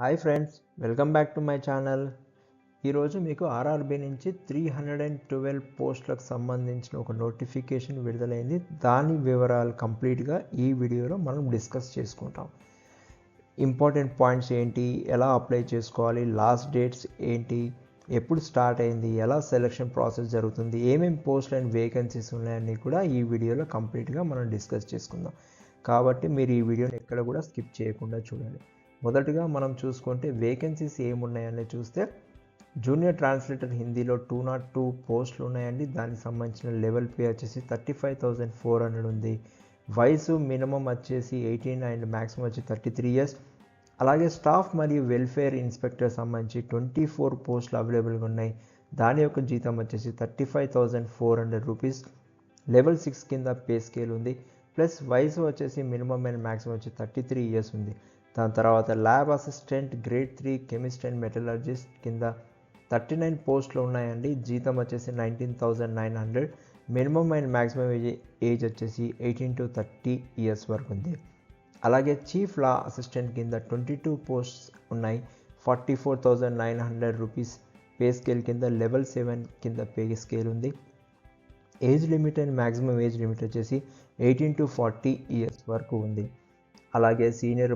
Hi friends welcome back to my channel. ఈరోజు మీకు RRB నుంచి త్రీ హండ్రెడ్ అండ్ ట్వెల్వ్ పోస్టులకు సంబంధించిన ఒక నోటిఫికేషన్ విడుదలైంది. దాని వివరాలు కంప్లీట్గా ఈ వీడియోలో మనం డిస్కస్ చేసుకుంటాం. ఇంపార్టెంట్ పాయింట్స్ ఏంటి? ఎలా అప్లై చేసుకోవాలి? లాస్ట్ డేట్స్ ఏంటి? ఎప్పుడు స్టార్ట్ అయింది? ఎలా సెలక్షన్ ప్రాసెస్ జరుగుతుంది? ఏమేమి పోస్టులు అండ్ వేకెన్సీస్ ఉన్నాయని కూడా ఈ వీడియోలో కంప్లీట్గా మనం డిస్కస్ చేసుకుందాం. కాబట్టి మీరు ఈ వీడియోని ఎక్కడ కూడా స్కిప్ చేయకుండా చూడాలి మొదటగా మనం చూసుకుంటే వేకెన్సీస్ ఏమున్నాయని చూస్తే జూనియర్ ట్రాన్స్లేటర్ హిందీలో టూ నాట్ టూ పోస్టులు ఉన్నాయండి. దానికి సంబంధించిన లెవెల్ పే వచ్చేసి thirty five thousand four hundred ఉంది. వయసు మినిమం వచ్చేసి ఎయిటీన్ అండ్ మ్యాక్సిమం వచ్చి థర్టీ త్రీ ఇయర్స్ అలాగే స్టాఫ్ మరియు వెల్ఫేర్ ఇన్స్పెక్టర్ సంబంధించి ట్వంటీ ఫోర్ పోస్టులు అవైలబుల్గా ఉన్నాయి. దాని యొక్క జీతం వచ్చేసి thirty five thousand four hundred rupees level six కింద పే స్కేల్ ఉంది. ప్లస్ వయసు వచ్చేసి మినిమం అండ్ మ్యాక్సిమం వచ్చి థర్టీ త్రీ ఇయర్స్ ఉంది. దాని తర్వాత lab assistant grade three chemist and metallurgist కింద థర్టీ నైన్ పోస్టులు ఉన్నాయండి. జీతం వచ్చేసి nineteen thousand nine hundred. Minimum and maximum age age వచ్చేసి ఎయిటీన్ టు థర్టీ ఇయర్స్ వరకు ఉంది. అలాగే చీఫ్ లా అసిస్టెంట్ కింద ట్వంటీ టూ పోస్ట్స్ ఉన్నాయి. Forty four thousand nine hundred rupees pay scale కింద లెవెల్ సెవెన్ కింద పే స్కేల్ ఉంది. Age limit and maximum age limit వచ్చేసి ఎయిటీన్ టు ఫార్టీ ఇయర్స్ వరకు ఉంది. అలాగే సీనియర్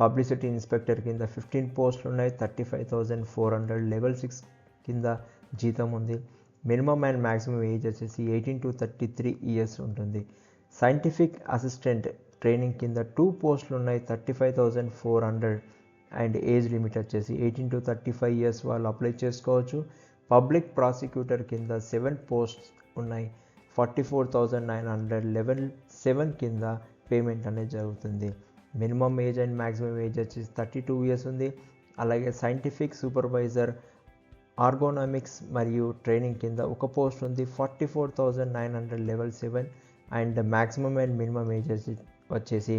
పబ్లిసిటీ ఇన్స్పెక్టర్ కింద ఫిఫ్టీన్ పోస్టులు ఉన్నాయి. Thirty five thousand four hundred level six కింద జీతం ఉంది. మినిమం అండ్ మ్యాక్సిమం ఏజ్ వచ్చేసి eighteen to thirty three years ఉంటుంది. సైంటిఫిక్ అసిస్టెంట్ ట్రైనింగ్ కింద టూ పోస్టులు ఉన్నాయి. Thirty five thousand four hundred and age limit వచ్చేసి eighteen to thirty five years వాళ్ళు అప్లై చేసుకోవచ్చు. పబ్లిక్ ప్రాసిక్యూటర్ కింద సెవెన్ పోస్ట్ ఉన్నాయి. Forty four thousand nine hundred level seven కింద పేమెంట్ అనేది జరుగుతుంది. Minimum age and maximum age వచ్చేసి thirty two years ఉంది. అలాగే సైంటిఫిక్ సూపర్వైజర్ ఆర్గోనామిక్స్ మరియు ట్రైనింగ్ కింద ఒక పోస్ట్ ఉంది. Forty four thousand nine hundred level seven and maximum and minimum age వచ్చేసి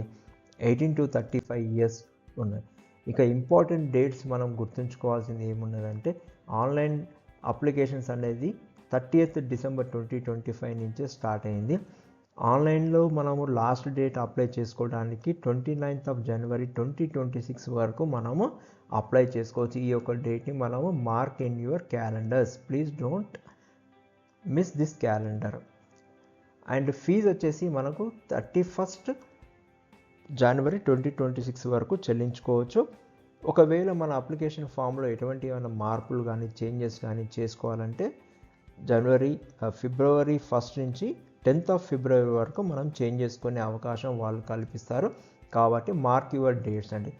eighteen to thirty five years ఉన్నాయి. ఇక ఇంపార్టెంట్ డేట్స్ మనం గుర్తుంచుకోవాల్సింది ఏమున్నదంటే ఆన్లైన్ అప్లికేషన్స్ అనేది thirtieth December twenty twenty five నుంచే స్టార్ట్ అయింది. ఆన్లైన్లో మనము లాస్ట్ డేట్ అప్లై చేసుకోవడానికి twenty ninth of January twenty twenty six వరకు మనము అప్లై చేసుకోవచ్చు. ఈ యొక్క డేట్ని మనము mark in your calendars. Please don't miss this calendar. And fee వచ్చేసి మనకు thirty first January twenty twenty six వరకు చెల్లించుకోవచ్చు. ఒకవేళ మన అప్లికేషన్ ఫామ్లో ఎటువంటి ఏమైనా మార్పులు కానీ చేంజెస్ కానీ చేసుకోవాలంటే జనవరి ఫిబ్రవరి ఫస్ట్ నుంచి టెన్త్ ఆఫ్ ఫిబ్రవరి వరకు మనం చేంజ్ చేసుకునే అవకాశం వాళ్ళు కల్పిస్తారు. కాబట్టి మార్క్ యువర్ డేట్స్ అండి.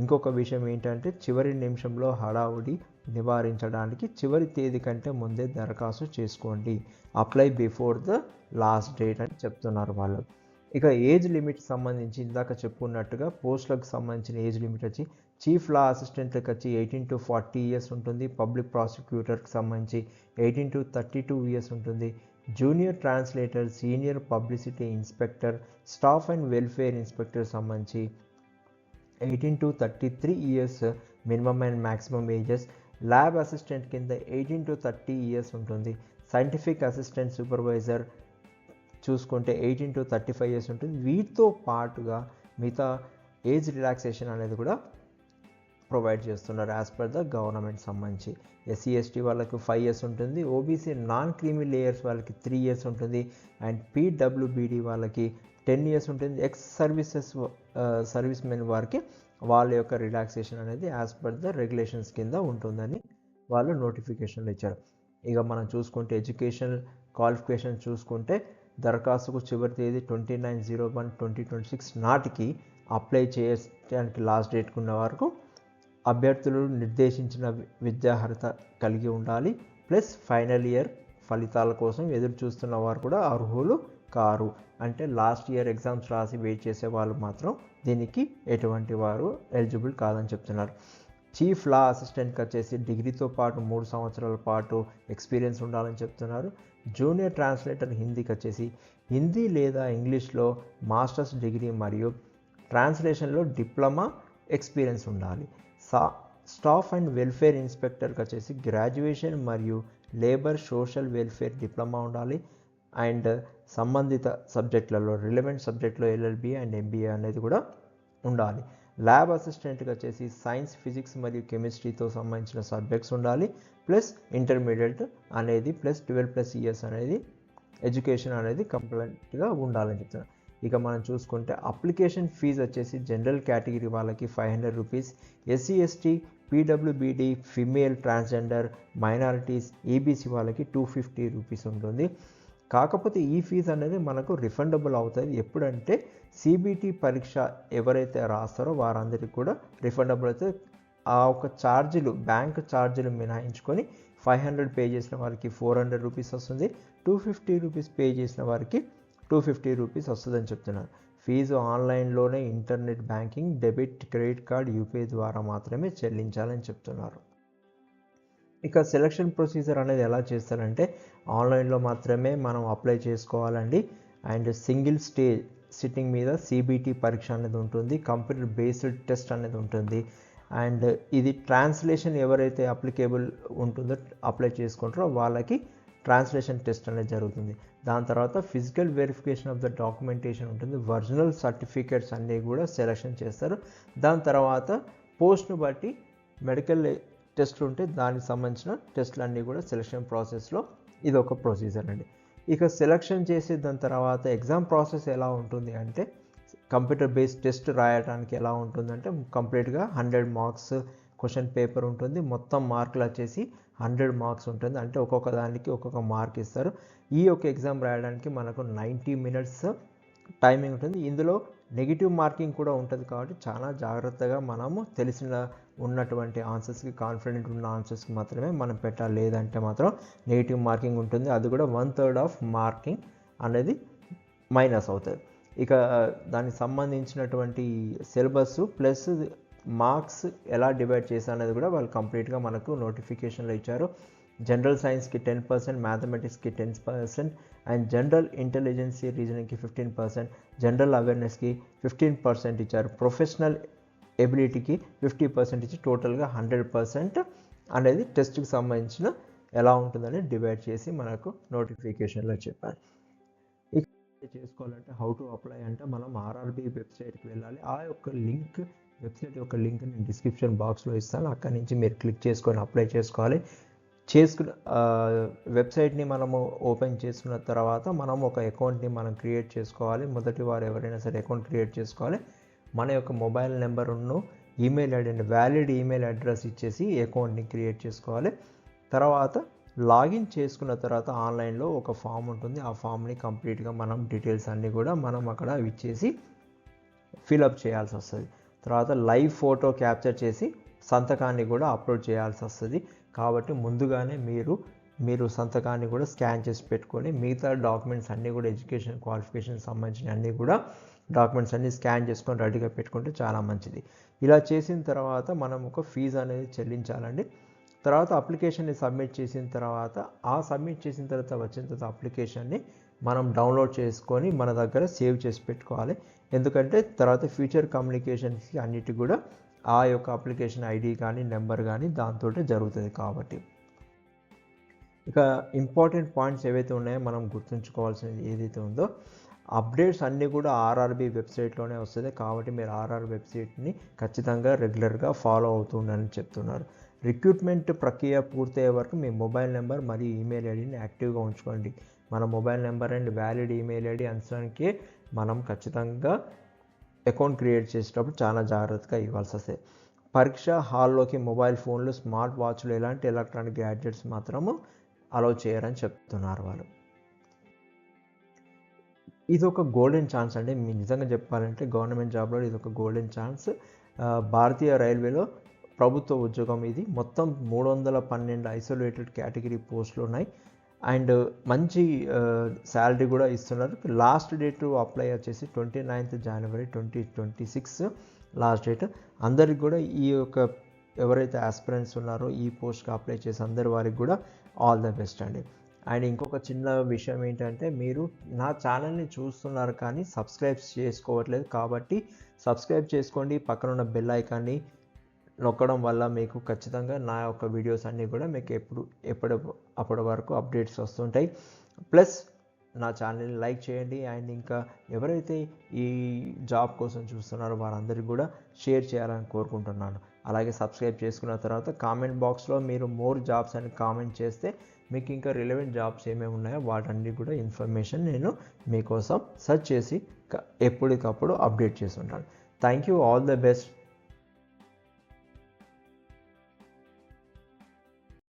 ఇంకొక విషయం ఏంటంటే చివరి నిమిషంలో హడావుడి నివారించడానికి చివరి తేదీ కంటే ముందే దరఖాస్తు చేసుకోండి. Apply before the last date అని చెప్తున్నారు వాళ్ళు. ఇక ఏజ్ లిమిట్ సంబంధించి ఇందాక చెప్పుకున్నట్టుగా పోస్టులకు సంబంధించిన ఏజ్ లిమిట్ వచ్చి చీఫ్ లా అసిస్టెంట్లకు వచ్చి ఎయిటీన్ టు ఫార్టీ ఇయర్స్ ఉంటుంది. పబ్లిక్ ప్రాసిక్యూటర్కి సంబంధించి eighteen to thirty two years ఉంటుంది. Junior translator senior publicity inspector staff and welfare inspector సంబంధించి eighteen to thirty three years minimum and maximum ages. Lab assistant కింద eighteen to thirty years ఉంటుంది. Scientific assistant supervisor చూసుకుంటే eighteen to thirty five years ఉంటుంది. వీటితో పాటుగా మిగతా age relaxation అనేది కూడా ప్రొవైడ్ చేస్తున్నారు యాజ్ పర్ ద గవర్నమెంట్ సంబంధించి. ఎస్సీ ఎస్టీ వాళ్ళకి ఫైవ్ ఇయర్స్ ఉంటుంది. ఓబీసీ నాన్ క్రీమీ లేయర్స్ వాళ్ళకి త్రీ ఇయర్స్ ఉంటుంది. అండ్ పీడబ్ల్యూబీడీ వాళ్ళకి టెన్ ఇయర్స్ ఉంటుంది. ఎక్స్ సర్వీసెస్ సర్వీస్ మెన్ వారికి వాళ్ళ యొక్క రిలాక్సేషన్ అనేది యాజ్ పర్ ద రెగ్యులేషన్స్ కింద ఉంటుందని వాళ్ళు నోటిఫికేషన్లు ఇచ్చారు. ఇక మనం చూసుకుంటే ఎడ్యుకేషన్ క్వాలిఫికేషన్ చూసుకుంటే దరఖాస్తుకు చివరి తేదీ twenty nine zero one twenty twenty six నాటికి అప్లై చేయడానికి లాస్ట్ డేట్కున్న వరకు అభ్యర్థులు నిర్దేశించిన విద్యార్హత కలిగి ఉండాలి. ప్లస్ ఫైనల్ ఇయర్ ఫలితాల కోసం ఎదురు చూస్తున్న వారు కూడా అర్హులు కారు. అంటే లాస్ట్ ఇయర్ ఎగ్జామ్స్ రాసి వెయిట్ చేసే వాళ్ళు మాత్రం దీనికి ఎటువంటి వారు ఎలిజిబుల్ కాదని చెప్తున్నారు. చీఫ్ లా అసిస్టెంట్కి వచ్చేసి డిగ్రీతో పాటు మూడు సంవత్సరాల పాటు ఎక్స్పీరియన్స్ ఉండాలని చెప్తున్నారు. జూనియర్ ట్రాన్స్లేటర్ హిందీకి వచ్చేసి హిందీ లేదా ఇంగ్లీష్లో మాస్టర్స్ డిగ్రీ మరియు ట్రాన్స్లేషన్లో డిప్లొమా ఎక్స్పీరియన్స్ ఉండాలి. సా స్టాఫ్ అండ్ వెల్ఫేర్ ఇన్స్పెక్టర్కి వచ్చేసి గ్రాడ్యుయేషన్ మరియు లేబర్ సోషల్ వెల్ఫేర్ డిప్లొమా ఉండాలి. అండ్ సంబంధిత సబ్జెక్టులలో రిలవెంట్ సబ్జెక్టులో ఎల్ఎల్బి అండ్ ఎంబీఏ అనేది కూడా ఉండాలి. ల్యాబ్ అసిస్టెంట్గా వచ్చేసి సైన్స్ ఫిజిక్స్ మరియు కెమిస్ట్రీతో సంబంధించిన సబ్జెక్ట్స్ ఉండాలి. ప్లస్ ఇంటర్మీడియట్ అనేది ప్లస్ ట్వెల్వ్ ప్లస్ ఇయర్స్ అనేది ఎడ్యుకేషన్ అనేది కంప్లీట్గా ఉండాలని చెప్తున్నాను ఇక మనం చూసుకుంటే అప్లికేషన్ ఫీజు వచ్చేసి జనరల్ కేటగిరీ వాళ్ళకి five hundred rupees SC ST పీడబ్ల్యూబీడి female transgender minorities EBC వాళ్ళకి టూ ఫిఫ్టీ రూపీస్ ఉంటుంది. కాకపోతే ఈ ఫీజు అనేది మనకు రిఫండబుల్ అవుతుంది. ఎప్పుడంటే సిబిటి పరీక్ష ఎవరైతే రాస్తారో వారందరికీ కూడా రిఫండబుల్ అవుతుంది. ఆ ఒక ఛార్జీలు బ్యాంక్ ఛార్జీలు మినహాయించుకొని ఫైవ్ హండ్రెడ్ పే చేసిన వారికి ఫోర్ హండ్రెడ్ రూపీస్ వస్తుంది. టూ ఫిఫ్టీ రూపీస్ పే చేసిన వారికి టూ ఫిఫ్టీ రూపీస్ వస్తుందని చెప్తున్నారు ఫీజు ఆన్లైన్లోనే internet banking debit credit card UPI ద్వారా మాత్రమే చెల్లించాలని చెప్తున్నారు. ఇక సెలక్షన్ ప్రొసీజర్ అనేది ఎలా చేస్తారంటే ఆన్లైన్లో మాత్రమే మనం అప్లై చేసుకోవాలండి. అండ్ సింగిల్ స్టే సిట్టింగ్ మీద సిబిటి పరీక్ష అనేది ఉంటుంది కంప్యూటర్ బేస్డ్ టెస్ట్ అనేది ఉంటుంది. అండ్ ఇది ట్రాన్స్లేషన్ ఎవరైతే అప్లికేబుల్ ఉంటుందో అప్లై చేసుకుంటారో వాళ్ళకి ట్రాన్స్లేషన్ టెస్ట్ అనేది జరుగుతుంది. దాని తర్వాత physical verification of the documentation ఉంటుంది. ఒరిజినల్ సర్టిఫికేట్స్ అన్నీ కూడా సెలెక్షన్ చేస్తారు. దాని తర్వాత పోస్ట్ను బట్టి మెడికల్ టెస్ట్లు ఉంటే దానికి సంబంధించిన టెస్ట్లు అన్నీ కూడా సెలక్షన్ ప్రాసెస్లో ఇది ఒక ప్రొసీజర్ అండి. ఇక సెలక్షన్ చేసి దాని తర్వాత ఎగ్జామ్ ప్రాసెస్ ఎలా ఉంటుంది అంటే కంప్యూటర్ బేస్డ్ టెస్ట్ రాయడానికి ఎలా ఉంటుందంటే కంప్లీట్గా హండ్రెడ్ మార్క్స్ క్వశ్చన్ పేపర్ ఉంటుంది. మొత్తం మార్కులు వచ్చేసి హండ్రెడ్ మార్క్స్ ఉంటుంది. అంటే ఒక్కొక్క దానికి ఒక్కొక్క మార్క్ ఇస్తారు. ఈ యొక్క ఎగ్జామ్ రాయడానికి మనకు నైంటీ మినిట్స్ టైమింగ్ ఉంటుంది. ఇందులో నెగిటివ్ మార్కింగ్ కూడా ఉంటుంది కాబట్టి చాలా జాగ్రత్తగా మనము తెలిసిన ఉన్నటువంటి ఆన్సర్స్కి కాన్ఫిడెంట్ ఉన్న ఆన్సర్స్కి మాత్రమే మనం పెట్టాలి. లేదంటే మాత్రం నెగిటివ్ మార్కింగ్ ఉంటుంది. అది కూడా వన్ థర్డ్ ఆఫ్ మార్కింగ్ అనేది మైనస్ అవుతుంది. ఇక దానికి సంబంధించినటువంటి సిలబస్ ప్లస్ మార్క్స్ ఎలా డివైడ్ చేశారు అనేది కూడా వాళ్ళు కంప్లీట్గా మనకు నోటిఫికేషన్లో ఇచ్చారు. జనరల్ సైన్స్కి ten percent మ్యాథమెటిక్స్కి ten percent and general intelligence రీజనింగ్కి fifteen percent general అవేర్నెస్కి ఫిఫ్టీన్ పర్సెంట్ ఇచ్చారు. ప్రొఫెషనల్ ఎబిలిటీకి ఫిఫ్టీ పర్సెంట్ ఇచ్చి టోటల్గా హండ్రెడ్ పర్సెంట్ అనేది టెస్ట్కి సంబంధించిన ఎలా ఉంటుందని డివైడ్ చేసి మనకు నోటిఫికేషన్లో చెప్పారు. ఇక చేసుకోవాలంటే హౌ టు అప్లై అంటే మనం ఆర్ఆర్బి వెబ్సైట్కి వెళ్ళాలి. ఆ యొక్క లింక్ వెబ్సైట్ యొక్క లింక్ నేను డిస్క్రిప్షన్ బాక్స్లో ఇస్తాను. అక్కడి నుంచి మీరు క్లిక్ చేసుకొని అప్లై చేసుకోవాలి. చేసుకున్న వెబ్సైట్ని మనము ఓపెన్ చేసుకున్న తర్వాత మనం ఒక అకౌంట్ని మనం క్రియేట్ చేసుకోవాలి. మొదటి వారు ఎవరైనా సరే అకౌంట్ క్రియేట్ చేసుకోవాలి. మన యొక్క మొబైల్ నెంబర్ను email ID and valid email address ఇచ్చేసి అకౌంట్ని క్రియేట్ చేసుకోవాలి. తర్వాత లాగిన్ చేసుకున్న తర్వాత ఆన్లైన్లో ఒక ఫామ్ ఉంటుంది. ఆ ఫామ్ని కంప్లీట్గా మనం డీటెయిల్స్ అన్నీ కూడా మనం అక్కడ ఇచ్చేసి ఫిలప్ చేయాల్సి వస్తుంది. తర్వాత లైవ్ ఫోటో క్యాప్చర్ చేసి సంతకాన్ని కూడా అప్లోడ్ చేయాల్సి వస్తుంది. కాబట్టి ముందుగానే మీరు మీరు సంతకాన్ని కూడా స్కాన్ చేసి పెట్టుకొని మిగతా డాక్యుమెంట్స్ అన్నీ కూడా ఎడ్యుకేషన్ క్వాలిఫికేషన్ సంబంధించిన అన్నీ కూడా డాక్యుమెంట్స్ అన్నీ స్కాన్ చేసుకొని రెడీగా పెట్టుకుంటే చాలా మంచిది. ఇలా చేసిన తర్వాత మనం ఒక ఫీజు అనేది చెల్లించాలండి. తర్వాత అప్లికేషన్ని సబ్మిట్ చేసిన తర్వాత ఆ సబ్మిట్ చేసిన తర్వాత వచ్చిన తర్వాత అప్లికేషన్ని మనం డౌన్లోడ్ చేసుకొని మన దగ్గర సేవ్ చేసి పెట్టుకోవాలి. ఎందుకంటే తర్వాత ఫ్యూచర్ కమ్యూనికేషన్స్కి అన్నిటి కూడా ఆ యొక్క అప్లికేషన్ ఐడి కానీ నెంబర్ కానీ దాంతో జరుగుతుంది కాబట్టి. ఇక ఇంపార్టెంట్ పాయింట్స్ ఏవైతే ఉన్నాయో మనం గుర్తుంచుకోవాల్సినది ఏదైతే ఉందో అప్డేట్స్ అన్నీ కూడా ఆర్ఆర్బి వెబ్సైట్లోనే వస్తుంది కాబట్టి మీరు ఆర్ఆర్ వెబ్సైట్ని ఖచ్చితంగా రెగ్యులర్గా ఫాలో అవుతుండని చెప్తున్నారు. రిక్రూట్మెంట్ ప్రక్రియ పూర్తయ్యే వరకు మీ మొబైల్ నెంబర్ మరియు ఈమెయిల్ ఐడిని యాక్టివ్గా ఉంచుకోండి. మన mobile number and valid email ID అంశానికి మనం ఖచ్చితంగా అకౌంట్ క్రియేట్ చేసేటప్పుడు చాలా జాగ్రత్తగా ఇవ్వాల్సి వస్తాయి. పరీక్ష హాల్లోకి మొబైల్ ఫోన్లు స్మార్ట్ వాచ్లు ఎలాంటి ఎలక్ట్రానిక్ గ్యాడ్జెట్స్ మాత్రము అలౌ చేయరని చెప్తున్నారు వాళ్ళు. ఇది ఒక గోల్డెన్ ఛాన్స్ అండి. మీ నిజంగా చెప్పాలంటే గవర్నమెంట్ జాబ్లో ఇది ఒక గోల్డెన్ ఛాన్స్ భారతీయ రైల్వేలో ప్రభుత్వ ఉద్యోగం ఇది. మొత్తం మూడు వందల పన్నెండు ఐసోలేటెడ్ కేటగిరీ పోస్టులు ఉన్నాయి. అండ్ మంచి శాలరీ కూడా ఇస్తున్నారు. లాస్ట్ డేట్ అప్లై వచ్చేసి twenty ninth January twenty twenty six last date. అందరికి కూడా ఈ యొక్క ఎవరైతే ఆస్పిరెంట్స్ ఉన్నారో ఈ పోస్ట్కి అప్లై చేసి అందరి వారికి కూడా ఆల్ ద బెస్ట్ అండి. అండ్ ఇంకొక చిన్న విషయం ఏంటంటే మీరు నా ఛానల్ని చూస్తున్నారు కానీ సబ్స్క్రైబ్ చేసుకోవట్లేదు కాబట్టి సబ్స్క్రైబ్ చేసుకోండి. పక్కన ఉన్న బెల్ ఐకాన్ని నొక్కడం వల్ల మీకు ఖచ్చితంగా నా యొక్క వీడియోస్ అన్నీ కూడా మీకు ఎప్పుడు ఎప్పుడు అప్పటి వరకు అప్డేట్స్ వస్తుంటాయి. ప్లస్ నా ఛానల్ని లైక్ చేయండి. అండ్ ఇంకా ఎవరైతే ఈ జాబ్ కోసం చూస్తున్నారో వారందరికీ కూడా షేర్ చేయాలని కోరుకుంటున్నాను. అలాగే సబ్స్క్రైబ్ చేసుకున్న తర్వాత కామెంట్ బాక్స్లో మీరు మోర్ జాబ్స్ అని కామెంట్ చేస్తే మీకు ఇంకా రిలవెంట్ జాబ్స్ ఏమేమి ఉన్నాయో వాటన్ని కూడా ఇన్ఫర్మేషన్ నేను మీకోసం సెర్చ్ చేసి ఎప్పటికప్పుడు అప్డేట్ చేసి ఉంటాను thank you. All the best.